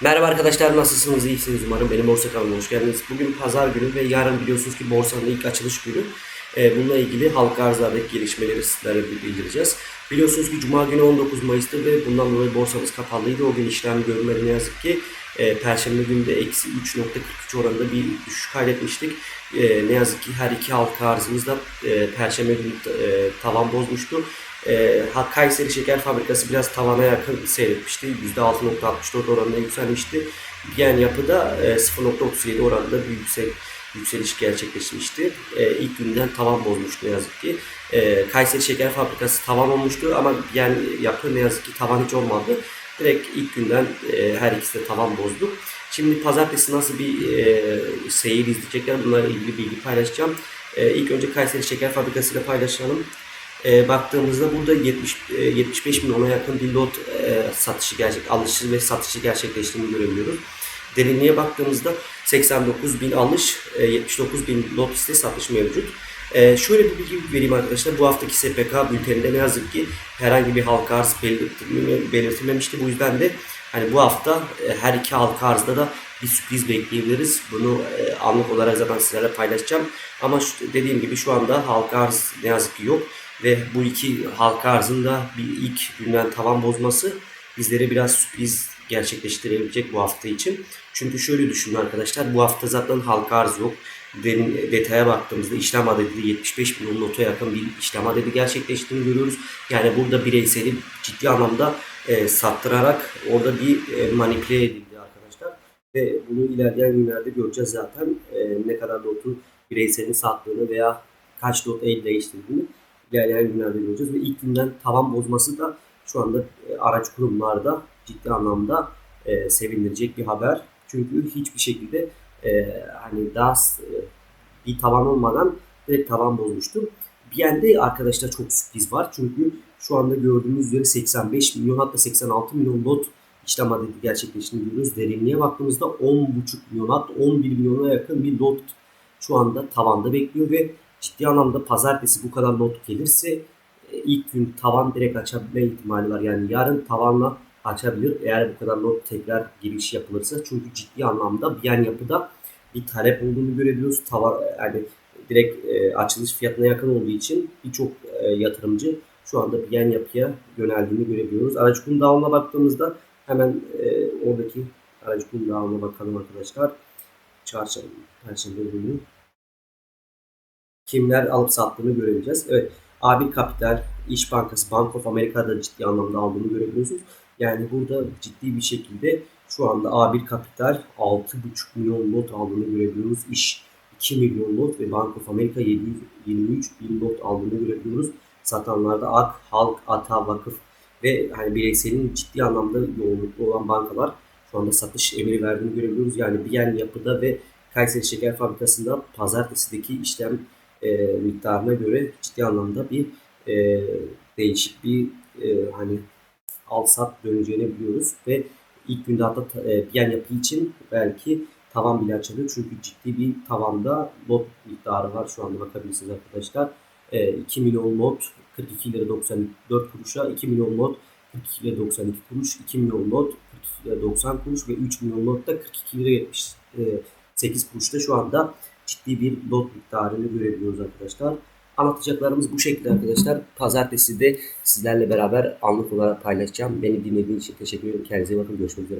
Merhaba arkadaşlar nasılsınız? İyisiniz umarım. Benim Borsa kanalıma hoş geldiniz. Bugün pazar günü ve yarın biliyorsunuz ki borsanın ilk açılış günü. Ee, bununla ilgili halka arzlardaki gelişmeleri sizlere bildireceğiz. Biliyorsunuz ki Cuma günü 19 Mayıs'ta ve bundan dolayı borsamız kapalıydı. O gün işlem görmedi ne yazık ki. Ee, Perşembe günü de eksi 3.43 oranında bir düşüş kaydetmiştik. Ee, ne yazık ki her iki halka arzımız da e, Perşembe günü e, tavan bozmuştu. E, Kayseri Şeker Fabrikası biraz tavana yakın seyretmişti. %6.64 oranında yükselmişti. Diyen yapıda e, 0.37 oranında bir yüksek yükseliş gerçekleşmişti. E, ilk günden tavan bozmuştu ne yazık ki. E, Kayseri Şeker Fabrikası tavan olmuştu ama diyen yapı ne yazık ki tavan hiç olmadı. Direkt ilk günden e, her ikisi de tavan bozdu. Şimdi pazartesi nasıl bir e, seyir izleyecekler bunlarla ilgili bilgi paylaşacağım. E, ilk önce Kayseri Şeker Fabrikası ile paylaşalım e, baktığımızda burada 70 e, 75 milyona yakın bir lot e, satışı gerçek alışı ve satışı gerçekleştiğini görebiliyoruz. Derinliğe baktığımızda 89 bin alış, e, 79 bin lot ise satış mevcut. E, şöyle bir bilgi vereyim arkadaşlar. Bu haftaki SPK bülteninde ne yazık ki herhangi bir halka arz belirtilme- belirtilmemişti. Bu yüzden de hani bu hafta e, her iki halka arzda da bir sürpriz bekleyebiliriz. Bunu e, anlık olarak zaten sizlerle paylaşacağım. Ama şu, dediğim gibi şu anda halka arz ne yazık ki yok ve bu iki halka arzında bir ilk günden tavan bozması bizlere biraz sürpriz gerçekleştirebilecek bu hafta için. Çünkü şöyle düşünün arkadaşlar bu hafta zaten halka arz yok. Detaya baktığımızda işlem adedi 75 milyon nota yakın bir işlem adedi gerçekleştiğini görüyoruz. Yani burada bireyseli ciddi anlamda e, sattırarak orada bir e, manipüle edildi arkadaşlar. Ve bunu ilerleyen günlerde göreceğiz zaten e, ne kadar lotu bireyselin sattığını veya kaç lot el değiştirdiğini ilerleyen günlerde göreceğiz. Ve ilk günden tavan bozması da şu anda e, araç kurumlarda ciddi anlamda e, sevindirecek bir haber. Çünkü hiçbir şekilde e, hani daha e, bir tavan olmadan direkt tavan bozmuştu. Bir yerde arkadaşlar çok sürpriz var. Çünkü şu anda gördüğümüz üzere 85 milyon hatta 86 milyon lot işlem adedi gerçekleştiğini görüyoruz. Derinliğe baktığımızda 10,5 milyon hatta 11 milyona yakın bir lot şu anda tavanda bekliyor ve ciddi anlamda pazartesi bu kadar lot gelirse e, ilk gün tavan direkt açabilme ihtimali var. Yani yarın tavanla açabilir eğer bu kadar lot tekrar giriş yapılırsa. Çünkü ciddi anlamda bir yan yapıda bir talep olduğunu görebiliyoruz. Tava, yani direkt e, açılış fiyatına yakın olduğu için birçok e, yatırımcı şu anda bir yan yapıya yöneldiğini görebiliyoruz. Araç kum dağılımına baktığımızda hemen e, oradaki araç kum dağılımına bakalım arkadaşlar. Çarşamba, Perşembe günü kimler alıp sattığını görebileceğiz. Evet, A1 Kapital, İş Bankası, Bank of America'da ciddi anlamda aldığını görebiliyorsunuz. Yani burada ciddi bir şekilde şu anda A1 Kapital 6,5 milyon lot aldığını görebiliyoruz. İş 2 milyon lot ve Bank of America 723 bin lot aldığını görebiliyoruz. Satanlarda AK, Halk, Ata, Vakıf ve hani bireyselin ciddi anlamda yoğunluklu olan bankalar şu anda satış emri verdiğini görebiliyoruz. Yani Biyen Yapı'da ve Kayseri Şeker Fabrikası'nda pazartesideki işlem e, miktarına göre ciddi anlamda bir e, değişik bir e, hani al sat döneceğini biliyoruz ve ilk günde hatta ta- e, yan yapı için belki tavan bile açılıyor çünkü ciddi bir tavanda lot miktarı var şu anda bakabilirsiniz arkadaşlar. E, 2 milyon lot 42 lira 94 kuruşa 2 milyon lot 42 lira 92 kuruş 2 milyon lot 42 lira 90 kuruş ve 3 milyon lot da 42 lira 78 kuruşta şu anda ciddi bir lot miktarını görebiliyoruz arkadaşlar. Anlatacaklarımız bu şekilde arkadaşlar. Pazartesi de sizlerle beraber anlık olarak paylaşacağım. Beni dinlediğiniz için teşekkür ederim. Kendinize bakın. Görüşmek üzere.